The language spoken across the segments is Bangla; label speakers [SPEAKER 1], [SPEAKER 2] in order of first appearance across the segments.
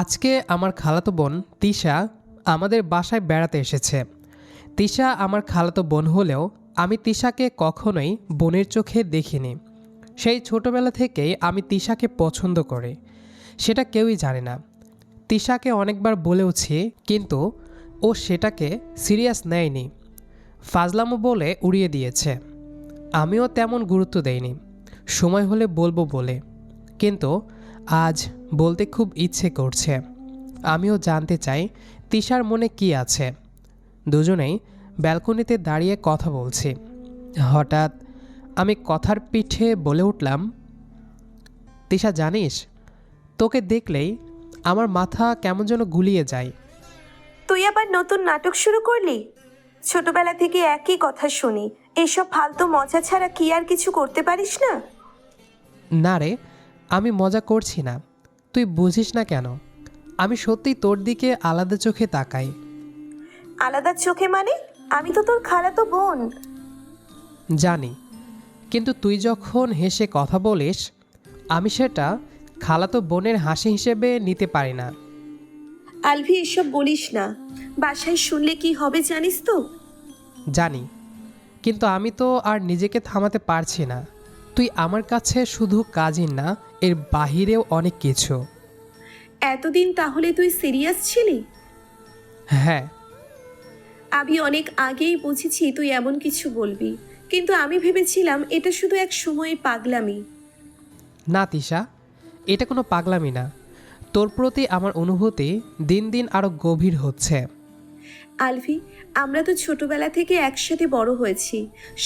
[SPEAKER 1] আজকে আমার খালাতো বোন তিশা আমাদের বাসায় বেড়াতে এসেছে। তিশা আমার খালাতো বোন হলেও আমি তিশাকে কখনোই বোনের চোখে দেখিনি। সেই ছোটবেলা থেকেই আমি তিশাকে পছন্দ করি। সেটা কেউই জানে না। তিশাকে অনেকবার বলেওছি, কিন্তু ও সেটাকে সিরিয়াস নেয়নি। ফাজলামো বলে উড়িয়ে দিয়েছে। আমিও তেমন গুরুত্ব দেইনি। সময় হলে বলব বলে। কিন্তু আজ বলতে খুব ইচ্ছে করছে। আমিও জানতে চাই তিশার মনে কি আছে? দুজনেই ব্যালকনিতে দাঁড়িয়ে কথা বলছি। হঠাৎ আমি কথার পিঠে বলে উঠলাম তিশা জানিস তোকে দেখলেই আমার মাথা কেমন যেন গুলিয়ে যায়।
[SPEAKER 2] তুই আবার নতুন নাটক শুরু করলি? ছোটবেলা থেকে একই কথা শুনি। এসব ফালতু মজা ছাড়া কি আর কিছু করতে পারিস না?
[SPEAKER 1] না রে আমি মজা করছি না। তুই বুঝিস না কেন? আমি সত্যিই তোর দিকে আলাদা চোখে তাকাই।
[SPEAKER 2] আলাদা চোখে মানে? আমি তো তোর খালাতো বোন।
[SPEAKER 1] জানি। কিন্তু তুই যখন হেসে কথা বলিস আমি সেটা খালাতো বোনের হাসি হিসেবে নিতে পারি না।
[SPEAKER 2] আলভি এসব বলিস না। বাসায় শুনলে কি হবে জানিস তো?
[SPEAKER 1] জানি। কিন্তু আমি তো আর নিজেকে থামাতে পারছি না। তুই আমার কাছে শুধু কাজই না এর বাহিরেও অনেক কিছু।
[SPEAKER 2] এতদিন তাহলে তুই সিরিয়াস ছিলি?
[SPEAKER 1] হ্যাঁ।
[SPEAKER 2] আমি অনেক আগেই বুঝেছি তুই এমন কিছু বলবি কিন্তু আমি ভেবেছিলাম এটা শুধু এক সময়ের পাগলামি।
[SPEAKER 1] না তিশা এটা কোনো পাগলামি না। তোর প্রতি আমার অনুভূতি দিন দিন আরও গভীর হচ্ছে।
[SPEAKER 2] আলভি আমরা তো ছোটবেলা থেকে একসাথে বড় হয়েছি।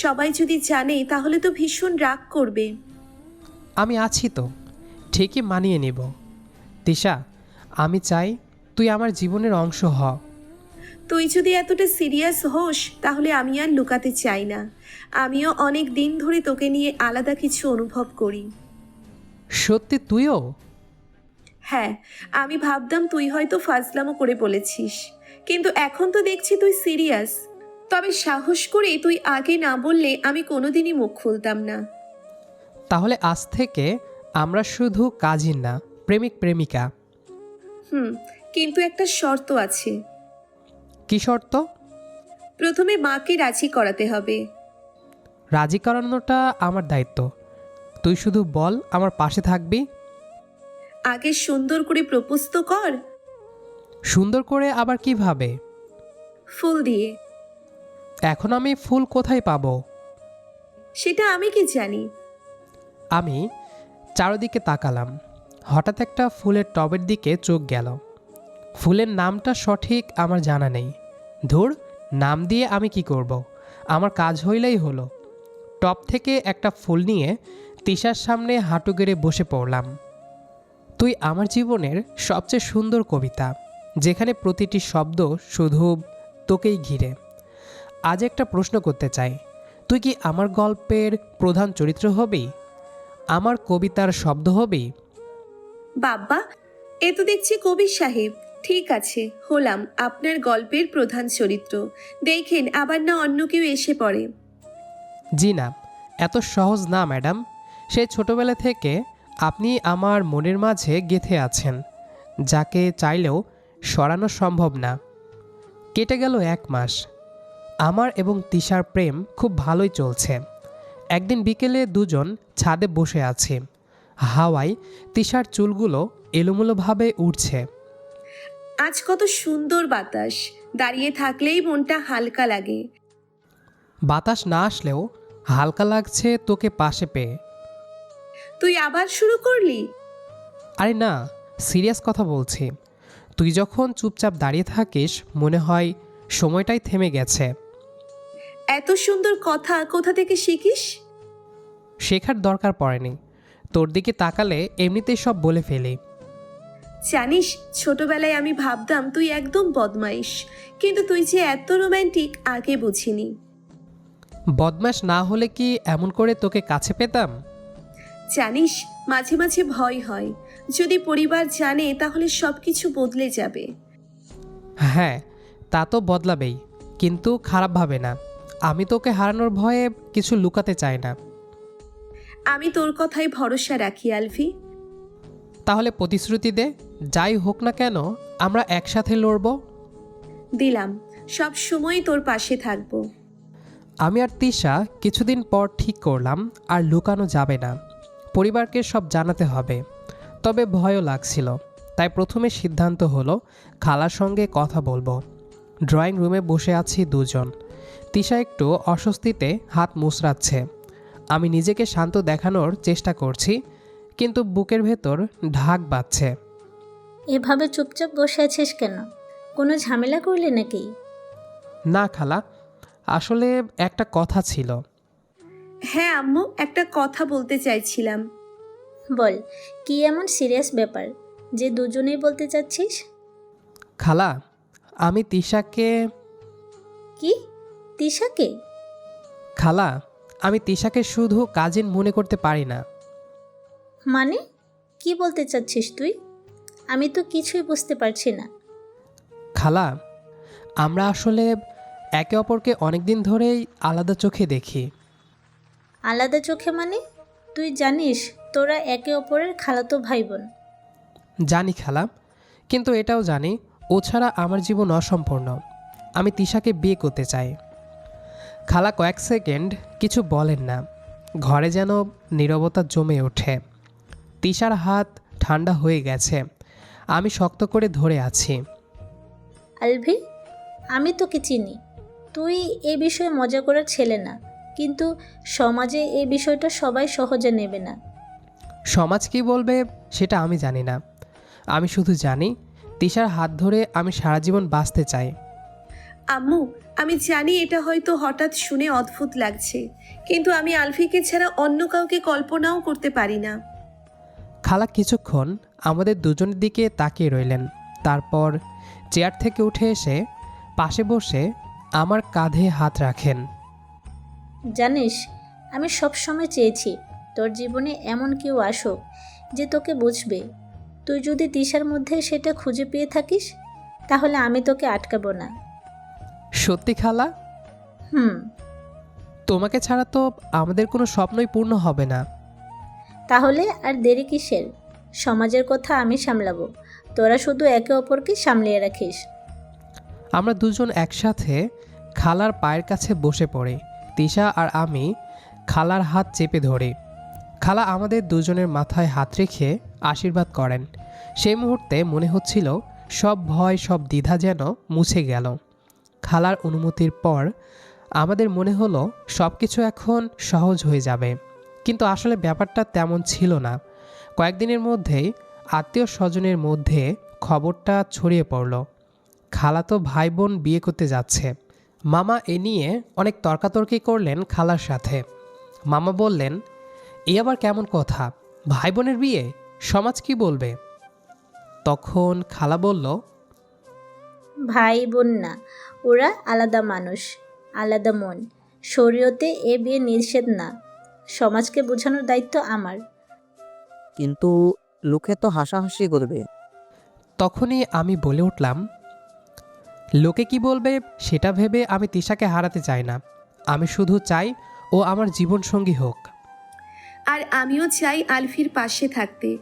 [SPEAKER 2] সবাই যদি জানে তাহলে তো ভীষণ রাগ করবে।
[SPEAKER 1] আমি আছি তো ঠিকই মানিয়ে নেব। তিশা আমি চাই তুই আমার জীবনের অংশ হ।
[SPEAKER 2] তুই যদি এতটা সিরিয়াস হোস তাহলে আমি আর লুকাতে চাই না। আমিও অনেক দিন ধরে তোকে নিয়ে আলাদা কিছু অনুভব করি।
[SPEAKER 1] সত্যি তুইও?
[SPEAKER 2] হ্যাঁ আমি ভাবতাম তুই হয়তো ফাজলামো করে বলেছিস। কিন্তু এখন তো দেখছি তুই সিরিয়াস। তবে সাহস করে তুই আগে না বললে আমি কোনোদিনই মুখ খুলতাম না।
[SPEAKER 1] তাহলে আজ থেকে আমরা শুধু কাজিন না প্রেমিক প্রেমিকা।
[SPEAKER 2] হুম কিন্তু একটা শর্ত আছে।
[SPEAKER 1] কি শর্ত?
[SPEAKER 2] প্রথমে মাকে রাজি করাতে হবে।
[SPEAKER 1] রাজি করানোটা আমার দায়িত্ব। তুই শুধু বল আমার পাশে থাকবি।
[SPEAKER 2] আগে সুন্দর করে প্রপোজ তো কর
[SPEAKER 1] সুন্দর করে আবার কীভাবে?
[SPEAKER 2] ফুল দিয়ে।
[SPEAKER 1] এখন আমি ফুল কোথায় পাবো?
[SPEAKER 2] সেটা আমি কি জানি?
[SPEAKER 1] আমি চারদিকে তাকালাম। হঠাৎ একটা ফুলের টবের দিকে চোখ গেল। ফুলের নামটা সঠিক আমার জানা নেই। ধুর নাম দিয়ে আমি কি করব। আমার কাজ হইলেই হলো। টব থেকে একটা ফুল নিয়ে তিশার সামনে হাঁটু গেড়ে বসে পড়লাম। তুই আমার জীবনের সবচেয়ে সুন্দর কবিতা। যেখানে প্রতিটি শব্দ শুধু তোকেই ঘিরে। আজ একটা প্রশ্ন করতে চাই তুই কি আমার গল্পের প্রধান চরিত্র হবি? আমার কবিতার শব্দ হবি?
[SPEAKER 2] বাব্বা এ তো দেখছি কবির সাহেব। ঠিক আছে হলাম আপনার গল্পের প্রধান চরিত্র। দেখেন আবার না অন্য কেউ এসে পড়ে।
[SPEAKER 1] জি না এত সহজ না ম্যাডাম। সে ছোটবেলা থেকে আপনি আমার মনের মাঝে গেথে আছেন যাকে চাইলেও সরানো সম্ভব না। কেটে গেল এক মাস। আমার এবং তিশার প্রেম খুব ভালোই চলছে। একদিন বিকেলে দুজন ছাদে বসে আছে। হাওয়ায় তিশার চুলগুলো এলোমেলোভাবে উঠছে
[SPEAKER 2] আজ কত সুন্দর বাতাস। দাঁড়িয়ে থাকলেই মনটা হালকা লাগে।
[SPEAKER 1] বাতাস না আসলেও হালকা লাগছে তোকে পাশে পেয়ে।
[SPEAKER 2] তুই আবার শুরু করলি?
[SPEAKER 1] আরে না সিরিয়াস কথা বলছি। তুই যখন চুপচাপ দাঁড়িয়ে থাকিস মনে হয় সময়টাই থেমে গেছে।
[SPEAKER 2] এত সুন্দর কথা কোথা থেকে শিখিস?
[SPEAKER 1] শেখার দরকার পড়েনি। তোর দিকে তাকালে এমনিতেই সব বলে ফেলি।
[SPEAKER 2] জানিস ছোটবেলায় আমি ভাবতাম তুই একদম বদমাইশ কিন্তু তুই যে এত রোম্যান্টিক আগে বুঝিনি।
[SPEAKER 1] বদমাস না হলে কি এমন করে তোকে কাছে পেতাম?
[SPEAKER 2] জানিস মাঝে মাঝে ভয় হয়। যদি পরিবার জানে তাহলে সব কিছু বদলে যাবে।
[SPEAKER 1] হ্যাঁ তা তো বদলাবেই। কিন্তু খারাপভাবে না। আমি তোকে হারানোর ভয়ে কিছু লুকাতে চাই না।
[SPEAKER 2] আমি তোর কথায় ভরসা রাখি আলভি।
[SPEAKER 1] তাহলে প্রতিশ্রুতি দে যাই হোক না কেন আমরা একসাথে লড়ব।
[SPEAKER 2] দিলাম। সব সময় তোর পাশে থাকব।
[SPEAKER 1] আমি আর তিশা কিছুদিন পর ঠিক করলাম আর লুকানো যাবে না। পরিবারকে সব জানাতে হবে। তবে ভয়ও লাগছিল। তাই প্রথমে সিদ্ধান্ত হলো খালার সঙ্গে কথা বলব। ড্রয়িং রুমে বসে আছি দুজন। তিশা একটু অস্বস্তিতে হাত মুচড়াচ্ছে আমি নিজেকে শান্ত দেখানোর চেষ্টা করছি কিন্তু বুকের ভেতর ঢাক বাজছে।
[SPEAKER 3] এভাবে চুপচাপ বসে আছিস কেন? কোনো ঝামেলা করলে নাকি?
[SPEAKER 1] না খালা। আসলে একটা কথা ছিল।
[SPEAKER 2] হ্যাঁ আম্মু একটা কথা বলতে চাইছিলাম।
[SPEAKER 3] বল কি এমন সিরিয়াস ব্যাপার যে দুজনেই বলতে চাচ্ছিস?
[SPEAKER 1] খালা আমি তিশাকে
[SPEAKER 3] কি? তিশাকে?
[SPEAKER 1] খালা আমি তিশাকে শুধু কাজিন মনে করতে পারি না।
[SPEAKER 3] মানে? কি বলতে চাচ্ছিস তুই? আমি তো কিছুই বুঝতে পারছি না।
[SPEAKER 1] খালা আমরা আসলে একে অপরকে অনেক দিন ধরেই আলাদা চোখে দেখি।
[SPEAKER 3] আলাদা চোখে মানে? তুই জানিস তোরা একে অপরের খালাতো ভাই বোন
[SPEAKER 1] জানি খালা কিন্তু এটাও জানি ও ছাড়া আমার জীবন অসম্পূর্ণ। আমি তিশাকে বিয়ে করতে চাই। খালা কয়েক সেকেন্ড কিছু বলেন না। ঘরে যেন নীরবতা জমে ওঠে। তিশার হাত ঠান্ডা হয়ে গেছে। আমি শক্ত করে ধরে আছি।
[SPEAKER 3] আলভি আমি তোকে চিনি। তুই এ বিষয়ে মজা করার ছেলে না। কিন্তু সমাজে এই বিষয়টা সবাই সহজে নেবে না।
[SPEAKER 1] সমাজ কি বলবে সেটা আমি জানি না। আমি শুধু জানি তিশার হাত ধরে আমি সারা জীবন বাঁচতে চাই।
[SPEAKER 2] আম্মু আমি জানি এটা হয়তো হঠাৎ শুনে অদ্ভুত লাগছে কিন্তু আমি আলফিকে ছাড়া অন্য কাউকে কল্পনাও করতে পারি না।
[SPEAKER 1] খালা কিছুক্ষণ আমাদের দুজনের দিকে তাকিয়ে রইলেন। তারপর চেয়ার থেকে উঠে এসে পাশে বসে আমার কাঁধে হাত রাখেন।
[SPEAKER 3] জানিস আমি সব সময় চেয়েছি তোর জীবনে এমন কেউ আসুক যে তোকে বুঝবে। তুই যদি দিশার মধ্যে সেটা খুঁজে পেয়ে থাকিস তাহলে আমি তোকে আটকাবো না।
[SPEAKER 1] সত্যি খালা?
[SPEAKER 3] হুম।
[SPEAKER 1] তোমাকে ছাড়া তো আমাদের কোনো স্বপ্নই পূর্ণ হবে না।
[SPEAKER 3] তাহলে আর দেরি কিসের? সমাজের কথা আমি সামলাবো। তোরা শুধু একে অপরকে সামলিয়ে রাখিস।
[SPEAKER 1] আমরা দুজন একসাথে খালার পায়ের কাছে বসে পড়ি। তিশা আর আমি খালার হাত চেপে ধরি। খালা আমাদের দুজনের মাথায় হাত রেখে আশীর্বাদ করেন। সেই মুহূর্তে মনে হচ্ছিল সব ভয়, সব দ্বিধা যেন মুছে গেল। খালার অনুমতির পর আমাদের মনে হলো সব কিছু এখন সহজ হয়ে যাবে। কিন্তু আসলে ব্যাপারটা তেমন ছিল না। কয়েকদিনের মধ্যেই আত্মীয় স্বজনের মধ্যে খবরটা ছড়িয়ে পড়ল। খালা তো ভাই বোন বিয়ে করতে যাচ্ছে। মামা এ নিয়ে অনেক তর্কাতর্কি করলেন খালার সাথে। মামা বললেন এ আবার কেমন কথা? ভাই বোনের বিয়ে? সমাজ কি বলবে? তখন খালা বলল
[SPEAKER 3] ভাই বোন না ওরা আলাদা মানুষ আলাদা মন। শরীয়তে এ বিয়ে নিষেধ না। সমাজকে বোঝানোর দায়িত্ব আমার।
[SPEAKER 4] কিন্তু লোকে তো হাসাহাসি করবে।
[SPEAKER 1] তখনই আমি বলে উঠলাম লোকে কি বলবে? সেটা ভেবে আমি তিশাকে হারাতে চাই না। আমি শুধু চাই ও আমার জীবনসঙ্গী হোক।
[SPEAKER 2] আর আমিও চাই আলফির পাশে থাকতে।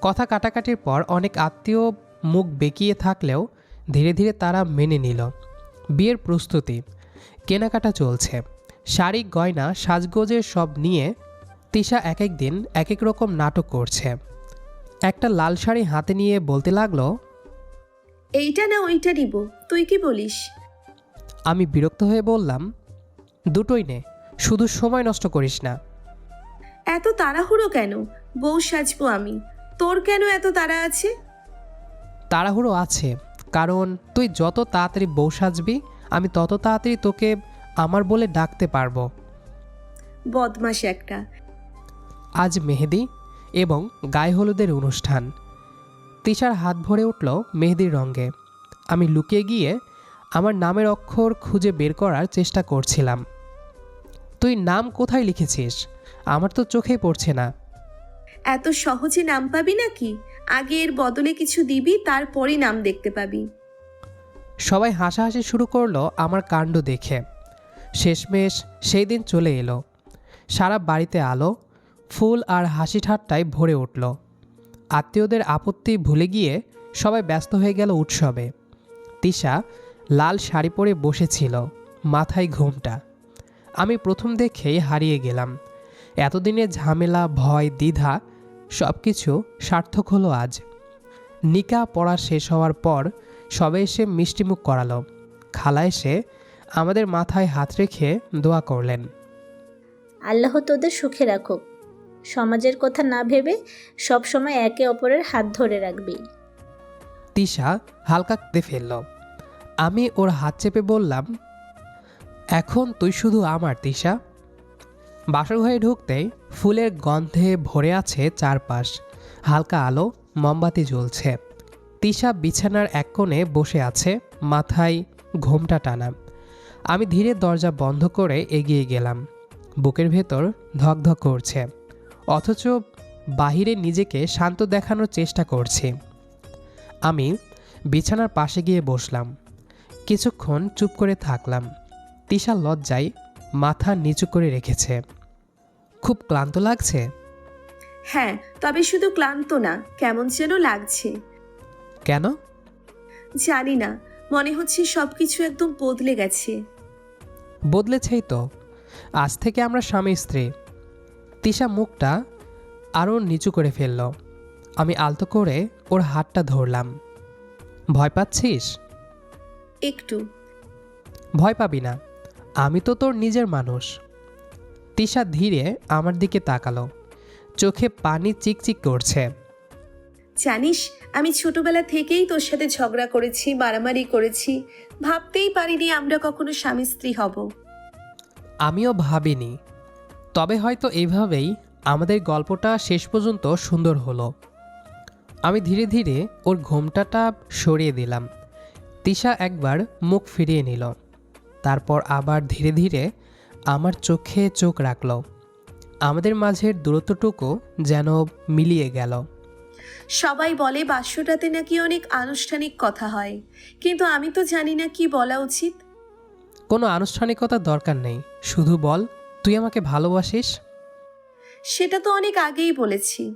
[SPEAKER 1] কথা কাটাকাটির পর অনেক আত্মীয় মুখ বেঁকিয়ে থাকলেও ধীরে ধীরে তারা মেনে নিল। বিয়ের প্রস্তুতি। কেনাকাটা চলছে। শাড়ি গয়না সাজগোজের সব নিয়ে তিশা এক এক দিন এক এক রকম নাটক করছে। একটা লাল শাড়ি হাতে নিয়ে বলতে লাগল
[SPEAKER 2] এইটা না ওইটা নিব তুই কি বলিস?
[SPEAKER 1] আমি বিরক্ত হয়ে বললাম দুটোই নে শুধু সময় নষ্ট করিস না।
[SPEAKER 2] এত তাড়াহুড়ো কেন? বউ সাজবো আমি তোর কেন এত তাড়া আছে?
[SPEAKER 1] তাড়াহুড়ো আছে কারণ তুই যত তাড়াতাড়ি বউ সাজবি আমি তত তাড়াতাড়ি তোকে আমার বলে ডাকতে পারব।
[SPEAKER 2] বদমাস একটা।
[SPEAKER 1] আজ মেহেদি এবং গায়ে হলুদের অনুষ্ঠান। তিশার হাত ভরে উঠল মেহেদির রঙে। আমি লুকিয়ে গিয়ে আমার নামের অক্ষর খুঁজে বের করার চেষ্টা করছিলাম। তুই নাম কোথায় লিখেছিস? আমার তো চোখে পড়ছে না।
[SPEAKER 2] এত সহজে নাম পাবি নাকি? আগে এর বদলে কিছু দিবি তারপরই নাম দেখতে পাবি।
[SPEAKER 1] সবাই হাসাহাসি শুরু করল আমার কাণ্ড দেখে। শেষমেশ সেই দিন চলে এলো। সারা বাড়িতে আলো ফুল আর হাসি ঠাট্টায় ভরে উঠল। আত্মীয়দের আপত্তি ভুলে গিয়ে সবাই ব্যস্ত হয়ে গেল উৎসবে। তিশা লাল শাড়ি পরে বসেছিল, মাথায় ঘুমটা। আমি প্রথম দেখেই হারিয়ে গেলাম। এতদিনের ঝামেলা, ভয়, দ্বিধা সব কিছু সার্থক হলো আজ। নিকা পড়া শেষ হওয়ার পর সবাই এসে মিষ্টিমুখ করালো। খালা এসে আমাদের মাথায় হাত রেখে দোয়া করলেন।
[SPEAKER 3] আল্লাহ তোদের সুখে রাখুক। সমাজের কথা না ভেবে সব সময় একে অপরের হাত ধরে রাখবি।
[SPEAKER 1] তিশা হালকা কেঁদে ফেলল। আমি ওর হাত চেপে বললাম, এখন তুই শুধু আমার, তিশা। বাসর ঘরে ঢুকতেই ফুলের গন্ধে ভরে আছে চারপাশ। হালকা আলো, মোমবাতি জ্বলছে। তিশা বিছানার এক কোণে বসে আছে, মাথায় ঘোমটা টানা। আমি ধীরে দরজা বন্ধ করে এগিয়ে গেলাম। বুকের ভেতর ধকধক করছে। অথচ বাহিরে নিজেকে শান্ত দেখানোর চেষ্টা করছি। আমি বিছানার পাশে গিয়ে বসলাম। কিছুক্ষণ চুপ করে থাকলাম। তিশা লজ্জায় মাথা নিচু করে রেখেছে। খুব ক্লান্ত লাগছে?
[SPEAKER 2] হ্যাঁ তবে শুধু ক্লান্ত না কেমন যেন লাগছে।
[SPEAKER 1] কেন?
[SPEAKER 2] জানি না মনে হচ্ছে সব কিছু একদম বদলে গেছে।
[SPEAKER 1] বদলেছেই তো। আজ থেকে আমরা স্বামী স্ত্রী। তিশা মুখটা আরও নিচু করে ফেলল। আমি আলতো করে ওর হাতটা ধরলাম। ভয় পাচ্ছিস?
[SPEAKER 2] একটু।
[SPEAKER 1] ভয় পাবি না। আমি তো তোর নিজের মানুষ। তিশা ধীরে আমার দিকে তাকালো। চোখে পানি চিকচিক করছে।
[SPEAKER 2] জানিস আমি ছোটবেলা থেকেই তোর সাথে ঝগড়া করেছি মারামারি করেছি। ভাবতেই পারিনি আমরা কখনো স্বামী স্ত্রী হব।
[SPEAKER 1] আমিও ভাবিনি। তবে হয়তো এইভাবেই আমাদের গল্পটা শেষ পর্যন্ত সুন্দর হলো। আমি ধীরে ধীরে ওর ঘোমটাটা সরিয়ে দিলাম। তিশা একবার মুখ ফিরিয়ে নিল। তারপর আবার ধীরে ধীরে আমার চোখে চোখ রাখল। আমাদের মাঝের দূরত্বটুকু যেন মিলিয়ে গেল।
[SPEAKER 2] সবাই বলে বাস্যটাতে নাকি অনেক আনুষ্ঠানিক কথা হয়। কিন্তু আমি তো জানি না কি বলা উচিত।
[SPEAKER 1] কোনো আনুষ্ঠানিকতার দরকার নেই। শুধু বল তুই আমাকে ভালোবাসিস?
[SPEAKER 2] সেটা তো অনেক আগেই বলেছি।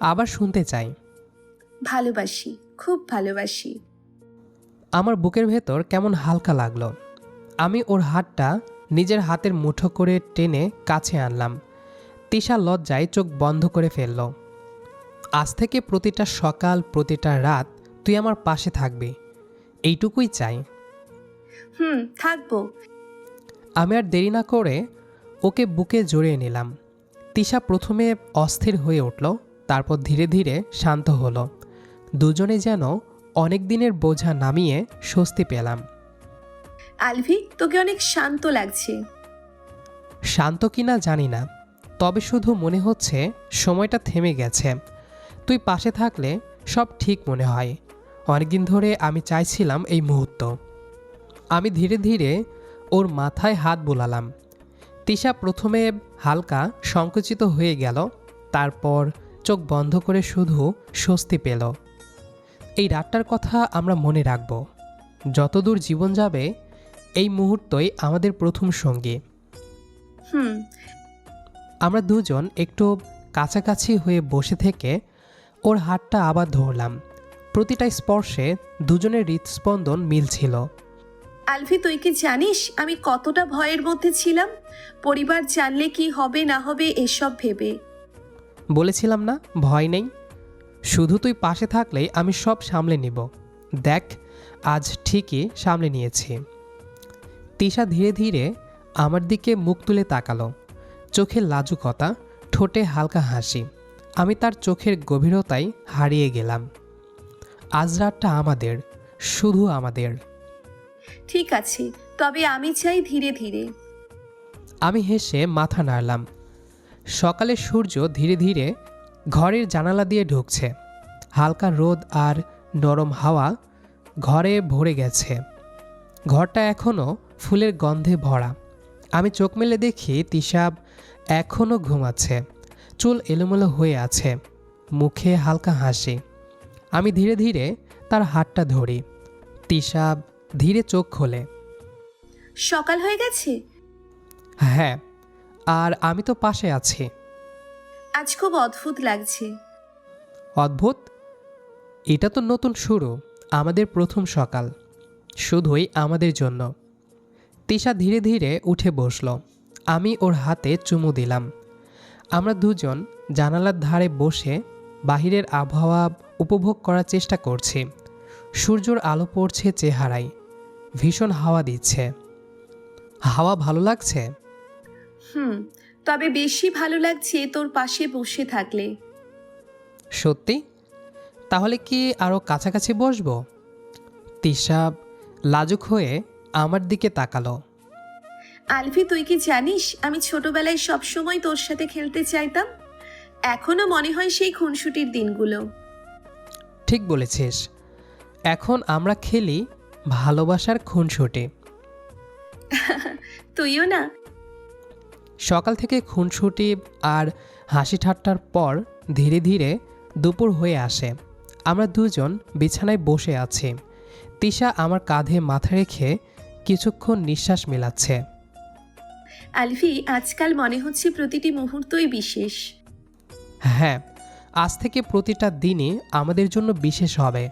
[SPEAKER 1] আবার শুনতে চাই।
[SPEAKER 2] ভালোবাসি খুব ভালোবাসি।
[SPEAKER 1] আমার বুকের ভেতর কেমন হালকা লাগল। আমি ওর হাতটা নিজের হাতের মুঠো করে টেনে কাছে আনলাম। তিশা লজ্জায় চোখ বন্ধ করে ফেলল। আজ থেকে প্রতিটা সকাল প্রতিটা রাত তুই আমার পাশে থাকবি। এইটুকুই চাই।
[SPEAKER 2] হুম থাকব।
[SPEAKER 1] আমি আর দেরি না করে ওকে বুকে জড়িয়ে নিলাম। তিশা প্রথমে অস্থির হয়ে উঠল তারপর ধীরে ধীরে শান্ত হলো। দুজনে যেন অনেক দিনের বোঝা নামিয়ে স্বস্তি পেলাম।
[SPEAKER 2] আলভি তোকে অনেক শান্ত লাগছে।
[SPEAKER 1] শান্ত কিনা জানি না তবে শুধু মনে হচ্ছে সময়টা থেমে গেছে। তুই পাশে থাকলে সব ঠিক মনে হয়। অনেকদিন ধরে আমি চাইছিলাম এই মুহূর্ত। আমি ধীরে ধীরে ওর মাথায় হাত বোলালাম। তিশা প্রথমে হালকা সংকুচিত হয়ে গেল তারপর চোখ বন্ধ করে শুধু স্বস্তি পেল। এই রাতটার কথা আমরা মনে রাখব। যতদূর জীবন যাবে এই মুহূর্তই আমাদের প্রথম সঙ্গী।
[SPEAKER 2] হুম।
[SPEAKER 1] আমরা দুজন একটু কাছাকাছি হয়ে বসে থেকে ওর হাতটা আবার ধরলাম। প্রতিটা স্পর্শে দুজনের হৃদস্পন্দন মিলছিল।
[SPEAKER 2] আলভি, তুই কি জানিস আমি কতটা ভয়ের মধ্যে ছিলাম? পরিবার জানলে কি হবে, না হবে, এসব ভেবে।
[SPEAKER 1] বলেছিলাম না, ভয় নেই। শুধু তুই পাশে থাকলে আমি সব সামলে নিব। দেখ, আজ ঠিকই সামলে নিয়েছি। তিশা ধীরে ধীরে আমার দিকে মুখ তুলে তাকালো। চোখের লাজুকতা, ঠোঁটে হালকা হাসি। আমি তার চোখের গভীরতায় হারিয়ে গেলাম। আজ রাতটা আমাদের, শুধু আমাদের।
[SPEAKER 2] ঠিক আছে, তবে আমি চাই ধীরে ধীরে।
[SPEAKER 1] আমি হেসে মাথা নাড়লাম। সকালে সূর্য ধীরে ধীরে ঘরের জানালা দিয়ে ঢুকছে। হালকা রোদ আর নরম হাওয়া ঘরে ভরে গেছে। ঘরটা এখনও ফুলের গন্ধে ভরা। আমি চোখ মেলে দেখি তিশাব এখনও ঘুমাচ্ছে। চুল এলোমেলো হয়ে আছে। মুখে হালকা হাসি। আমি ধীরে ধীরে তার হাতটা ধরি। তিশাব ধীরে চোখ খোলে।
[SPEAKER 2] সকাল হয়ে গেছে?
[SPEAKER 1] হ্যাঁ আর আমি তো পাশে আছি।
[SPEAKER 2] আজ খুব অদ্ভুত লাগছে।
[SPEAKER 1] অদ্ভুত? এটা তো নতুন শুরু আমাদের প্রথম সকাল। শুধুই আমাদের জন্য। তিশা ধীরে ধীরে উঠে বসল। আমি ওর হাতে চুমু দিলাম। আমরা দুজন জানালার ধারে বসে বাহিরের আবহাওয়া উপভোগ করার চেষ্টা করছি। সূর্যর আলো পড়ছে চেহারায়। ভীষণ হাওয়া দিচ্ছে। হাওয়া ভালো লাগছে?
[SPEAKER 2] হুম তবে বেশি ভালো লাগছে তোর পাশে বসে থাকলে।
[SPEAKER 1] সত্যি? তাহলে কি আরও কাছাকাছি বসবো? তিশা লাজুক হয়ে আমার দিকে তাকালো।
[SPEAKER 2] আলফি তুই কি জানিস আমি ছোটবেলায় সব সময় তোর সাথে খেলতে চাইতাম? এখনও মনে হয় সেই খুনসুটির দিনগুলো।
[SPEAKER 1] ঠিক বলেছিস। এখন আমরা খেলি ভালোবাসার খুনসুটি
[SPEAKER 2] তুইও না।
[SPEAKER 1] সকাল থেকে খুনসুটি আর হাসি ঠাট্টার পর ধীরে ধীরে দুপুর হয়ে আসে। আমরা দুজন বিছানায় বসে আছি। তিশা আমার কাঁধে মাথা রেখে কিছুক্ষণ নিঃশ্বাস মেলাচ্ছে।
[SPEAKER 2] আলফি আজকাল মনে হচ্ছে প্রতিটি মুহূর্তই বিশেষ।
[SPEAKER 1] হ্যাঁ আজ থেকে প্রতিটা দিনই আমাদের জন্য বিশেষ হবে।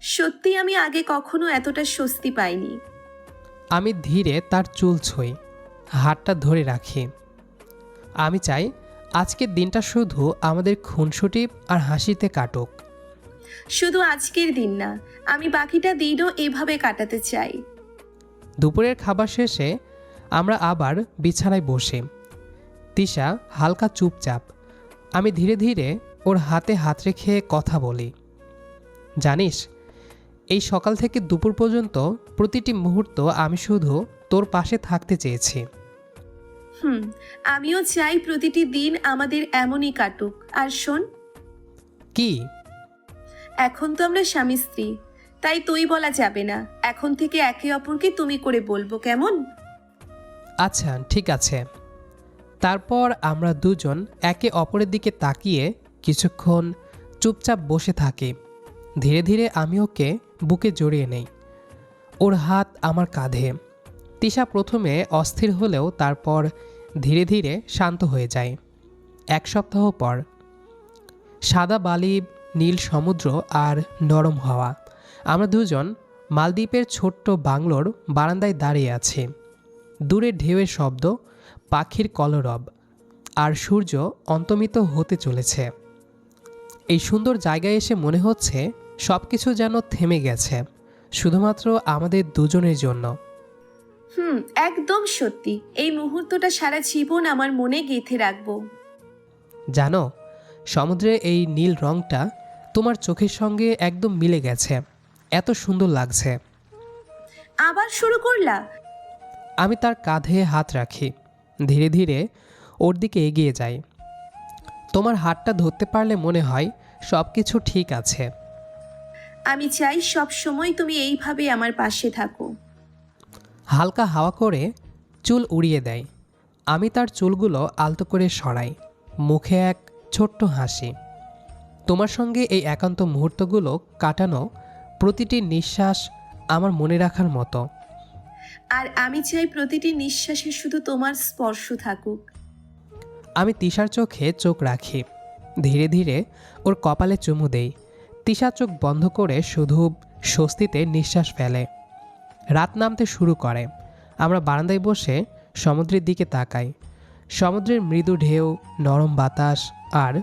[SPEAKER 2] সত্যি আমি আগে কখনো এতটা স্বস্তি পাইনি।
[SPEAKER 1] আমি ধীরে তার চুল ছুঁই হাতটা ধরে রাখি। আমি চাই আজকের দিনটা শুধু আমাদের খুনসুটি আর হাসিতে কাটুক।
[SPEAKER 2] শুধু আজকের দিন না আমি বাকিটা দিনও এভাবে কাটাতে চাই।
[SPEAKER 1] দুপুরের খাবার শেষে আমরা আবার বিছানায় বসে। তিশা হালকা চুপচাপ আমি ধীরে ধীরে ওর হাতে হাত রেখে কথা বলি। জানিস এই সকাল থেকে দুপুর পর্যন্ত প্রতিটি মুহূর্ত আমি শুধু তোর পাশে থাকতে চেয়েছি।
[SPEAKER 2] হুম আমিও চাই প্রতিটি দিন আমাদের এমনই কাটুক। আর শোন।
[SPEAKER 1] কি?
[SPEAKER 2] এখন তো আমরা স্বামী স্ত্রী তাই তুই বলা যাবে না। এখন থেকে একে অপরকে তুমি করে বলব কেমন?
[SPEAKER 1] আচ্ছা ঠিক আছে। তারপর আমরা দুজন একে অপরের দিকে তাকিয়ে কিছুক্ষণ চুপচাপ বসে থাকি। ধীরে ধীরে আমি ওকে বুকে জড়িয়ে নেই। ওর হাত আমার কাঁধে। তিশা প্রথমে অস্থির হলেও তারপর ধীরে ধীরে শান্ত হয়ে যায়। এক সপ্তাহ পর। সাদা বালি, নীল সমুদ্র আর নরম হাওয়া। আমরা দুজন মালদ্বীপের ছোট্ট বাংলোর বারান্দায় দাঁড়িয়ে আছি। দূরে ঢেউয়ের শব্দ, পাখির কলরব আর সূর্য অন্তমিত হতে চলেছে। এই সুন্দর জায়গায় এসে মনে হচ্ছে সব কিছু যেন থেমে গেছে শুধুমাত্র আমাদের দুজনের জন্য।
[SPEAKER 2] হুম একদম সত্যি। এই মুহূর্তটা সারা জীবন আমার মনে গেঁথে রাখব।
[SPEAKER 1] জানো সমুদ্রের এই নীল রঙটা তোমার চোখের সঙ্গে একদম মিলে গেছে। এত সুন্দর লাগছে।
[SPEAKER 2] আবার শুরু করলা?
[SPEAKER 1] আমি তার কাঁধে হাত রাখি। ধীরে ধীরে ওর দিকে এগিয়ে যাই। তোমার হাতটা ধরতে পারলে মনে হয় সব কিছু ঠিক আছে।
[SPEAKER 2] আমি চাই সব সময় তুমি এইভাবে আমার পাশে থাকো।
[SPEAKER 1] হালকা হাওয়া করে চুল উড়িয়ে দেয়। আমি তার চুলগুলো আলতো করে সরাই। মুখে এক ছোট্ট হাসি। তোমার সঙ্গে এই একান্ত মুহূর্তগুলো কাটানো প্রতিটি নিঃশ্বাস আমার মনে রাখার মতো।
[SPEAKER 2] আর আমি চাই প্রতিটি নিঃশ্বাসে শুধু তোমার স্পর্শ থাকুক।
[SPEAKER 1] আমি তিশার চোখে চোখ রাখি। ধীরে ধীরে ওর কপালে চুমু দেই। তিশা চোখ বন্ধ করে শুধু স্বস্তিতে নিঃশ্বাস ফেলে। রাত নামতে শুরু করে। আমরা বারান্দায় বসে সমুদ্রের দিকে তাকাই। সমুদ্রের মৃদু ঢেউ নরম বাতাস আর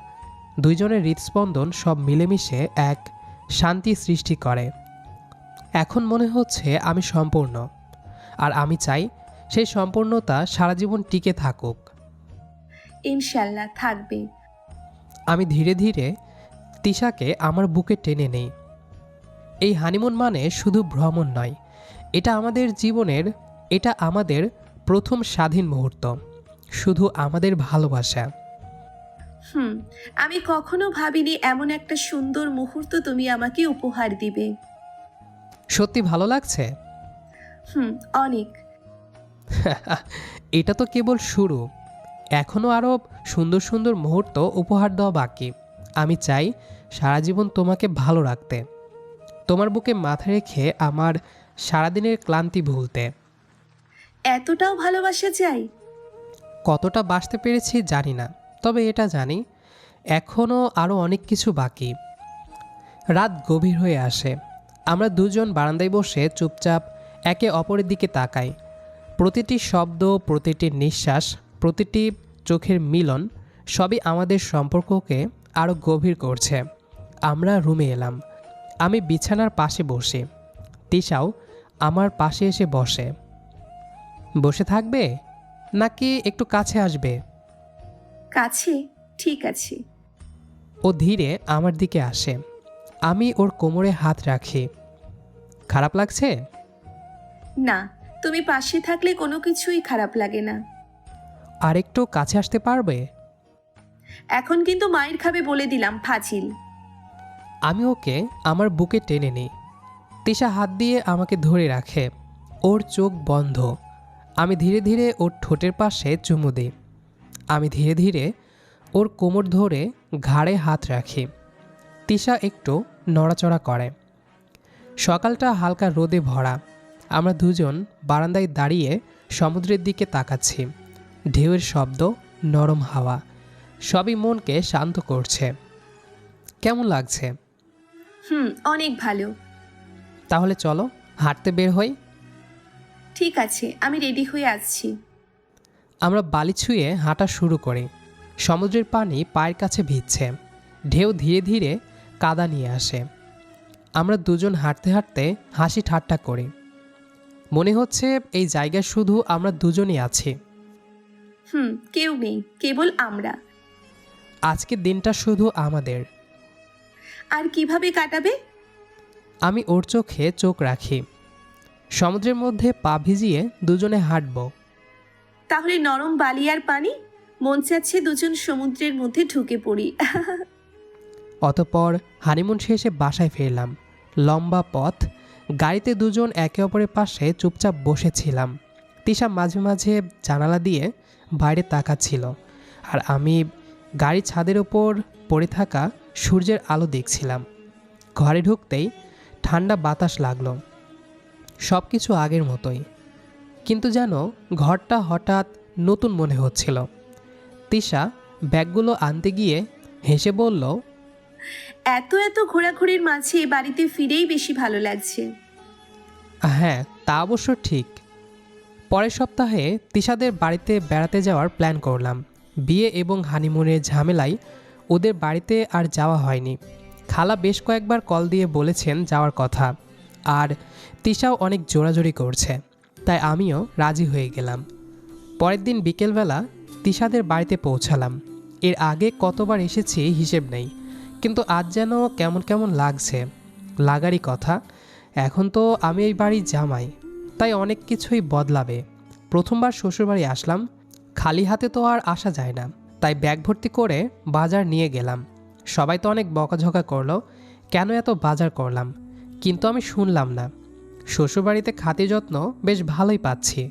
[SPEAKER 1] দুইজনের হৃদস্পন্দন সব মিলেমিশে এক শান্তি সৃষ্টি করে। এখন মনে হচ্ছে আমি সম্পূর্ণ। আর আমি চাই সেই সম্পূর্ণতা সারা জীবন টিকে থাকুক।
[SPEAKER 2] ইনশাল্লাহ থাকবে।
[SPEAKER 1] আমি ধীরে ধীরে তিশাকে আমার বুকে টেনে নেই। এই হানিমুন মানে শুধু ভ্রমণ নয়। এটা আমাদের জীবনের এটা আমাদের প্রথম স্বাধীন মুহূর্ত। শুধু আমাদের ভালোবাসা।
[SPEAKER 2] হুম আমি কখনো ভাবিনি এমন একটা সুন্দর মুহূর্ত তুমি আমাকে উপহার দিবে।
[SPEAKER 1] সত্যি ভালো লাগছে?
[SPEAKER 2] হুম অনেক।
[SPEAKER 1] এটা তো কেবল শুরু। এখনও আরও সুন্দর সুন্দর মুহূর্ত উপহার দেওয়া বাকি। আমি চাই সারা জীবন তোমাকে ভালো রাখতে। তোমার বুকে মাথা রেখে আমার সারাদিনের ক্লান্তি ভুলতে।
[SPEAKER 2] এতটাও ভালোবাসা চাই?
[SPEAKER 1] কতটা বাঁচতে পেরেছি জানি না তবে এটা জানি এখনও আরও অনেক কিছু বাকি। রাত গভীর হয়ে আসে আমরা দুজন বারান্দায় বসে চুপচাপ একে অপরের দিকে তাকাই। প্রতিটি শব্দ প্রতিটি নিঃশ্বাস প্রতিটি চোখের মিলন সবই আমাদের সম্পর্ককে আরও গভীর করছে। আমরা রুমে এলাম। আমি বিছানার পাশে বসি। তিশাও আমার পাশে এসে বসে। বসে থাকবে? নাকি একটু কাছে আসবে?
[SPEAKER 2] কাছে ঠিক আছে।
[SPEAKER 1] ও ধীরে আমার দিকে আসে। আমি ওর কোমরে হাত রাখি। খারাপ লাগছে?
[SPEAKER 2] না তুমি পাশে থাকলে কোনো কিছুই খারাপ লাগে না।
[SPEAKER 1] আরেকটু কাছে আসতে পারবে?
[SPEAKER 2] এখন কিন্তু মায়ের খাবে বলে দিলাম ফাজিল।
[SPEAKER 1] আমি ওকে আমার বুকে টেনে নিই। তিশা হাত দিয়ে আমাকে ধরে রাখে। ওর চোখ বন্ধ। আমি ধীরে ধীরে ওর ঠোঁটের পাশে চুমু দিই। আমি ধীরে ধীরে ওর কোমর ধরে ঘাড়ে হাত রাখি। তিশা একটু নড়াচড়া করে। সকালটা হালকা রোদে ভরা। আমরা দুজন বারান্দায় দাঁড়িয়ে সমুদ্রের দিকে তাকাচ্ছি। ঢেউয়ের শব্দ নরম হাওয়া। সবই মনকে শান্ত করছে। কেমন লাগছে?
[SPEAKER 2] হুম অনেক ভালো।
[SPEAKER 1] তাহলে চলো হাঁটতে বের হই।
[SPEAKER 2] ঠিক আছে আমি রেডি হয়ে আসছি।
[SPEAKER 1] আমরা বালি ছুঁয়ে হাঁটা শুরু করি। সমুদ্রের পানি পায়ের কাছে ভিজছে। ঢেউ ধীরে ধীরে কাদা নিয়ে আসে। আমরা দুজন হাঁটতে হাঁটতে হাসি ঠাট্টা করি। মনে হচ্ছে এই জায়গায় শুধু আমরা দুজনই আছি।
[SPEAKER 2] হুম কেউ নেই কেবল আমরা।
[SPEAKER 1] আজকের দিনটা শুধু আমাদের।
[SPEAKER 2] আর কীভাবে কাটাবে?
[SPEAKER 1] আমি ওর চোখে চোখ রাখি। সমুদ্রের মধ্যে পা ভিজিয়ে দুজনে হাঁটব।
[SPEAKER 2] তাহলে নরম বালি আর পানি? মন চাচ্ছে দুজন সমুদ্রের মধ্যে ঢুকে পড়ি।
[SPEAKER 1] অতপর হানিমুন শেষে বাসায় ফিরলাম। লম্বা পথ গাড়িতে দুজন একে অপরের পাশে চুপচাপ বসেছিলাম। তিশা মাঝে মাঝে জানালা দিয়ে বাইরে তাকাচ্ছিল। আর আমি গাড়ি ছাদের ওপর পড়ে থাকা সূর্যের আলো দেখছিলাম। ঘরে ঢুকতেই ঠান্ডা বাতাস লাগল। সব কিছু আগের মতোই। কিন্তু যেন ঘরটা হঠাৎ নতুন মনে হচ্ছিল। তিশা ব্যাগগুলো আনতে গিয়ে হেসে বলল
[SPEAKER 2] এত এত ঘোরাঘুরির মাঝে বাড়িতে ফিরেই বেশি ভালো লাগছে।
[SPEAKER 1] হ্যাঁ তা অবশ্য ঠিক। পরের সপ্তাহে তিশাদের বাড়িতে বেড়াতে যাওয়ার প্ল্যান করলাম। বিয়ে এবং হানিমুনের ঝামেলায় ওদের বাড়িতে আর যাওয়া হয়নি। খালা বেশ কয়েকবার কল দিয়ে বলেছেন যাওয়ার কথা। আর তিশাও অনেক জোরাজোরি করছে। তাই আমিও রাজি হয়ে গেলাম। পরের দিন বিকেলবেলা তিশাদের বাড়িতে পৌঁছালাম। এর আগে কতবার এসেছি হিসেব নেই। কিন্তু আজ যেন কেমন কেমন লাগছে। লাগারই কথা। এখন তো আমি এই বাড়ির জামাই। তাই অনেক কিছুই বদলাবে। প্রথমবার শ্বশুরবাড়ি আসলাম। খালি হাতে তো আর আসা যায় না। তাই ব্যাগ ভর্তি করে বাজার নিয়ে গেলাম। সবাই তো অনেক বকাঝকা করল, কেন এত বাজার করলাম? কিন্তু আমি শুনলাম না। শ্বশুরবাড়িতে খাতি যত্ন বেশ ভালোই পাচ্ছি।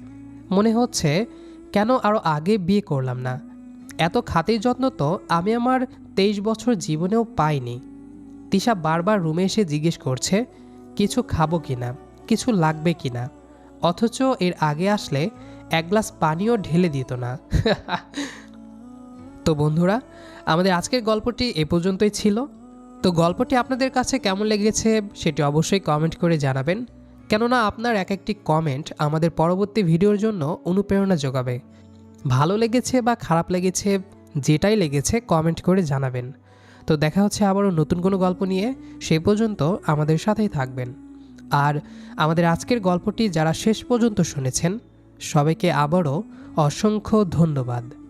[SPEAKER 1] মনে হচ্ছে কেন আরও আগে বিয়ে করলাম না। এত খাতির যত্ন তো আমি আমার তেইশ বছর জীবনেও পাইনি। তিশা বারবার রুমে এসে জিজ্ঞেস করছে, কিছু খাব কি না কিছু লাগবে কি না অথচ এর আগে আসলে এক গ্লাস পানিও ঢেলে দিত না। তো বন্ধুরা, আমাদের আজকের গল্পটি এ পর্যন্তই ছিল। তো গল্পটি আপনাদের কাছে কেমন লেগেছে সেটি অবশ্যই কমেন্ট করে জানাবেন। কেননা আপনার এক একটি কমেন্ট আমাদের পরবর্তী ভিডিওর জন্য অনুপ্রেরণা যোগাবে। ভালো লেগেছে বা খারাপ লেগেছে, যেটাই লেগেছে কমেন্ট করে জানাবেন। তো দেখা হচ্ছে আবারও নতুন কোনো গল্প নিয়ে, সে পর্যন্ত আমাদের সাথেই থাকবেন। আর আমাদের আজকের গল্পটি যারা শেষ পর্যন্ত শুনেছেন সবাইকে আবারও অসংখ্য ধন্যবাদ।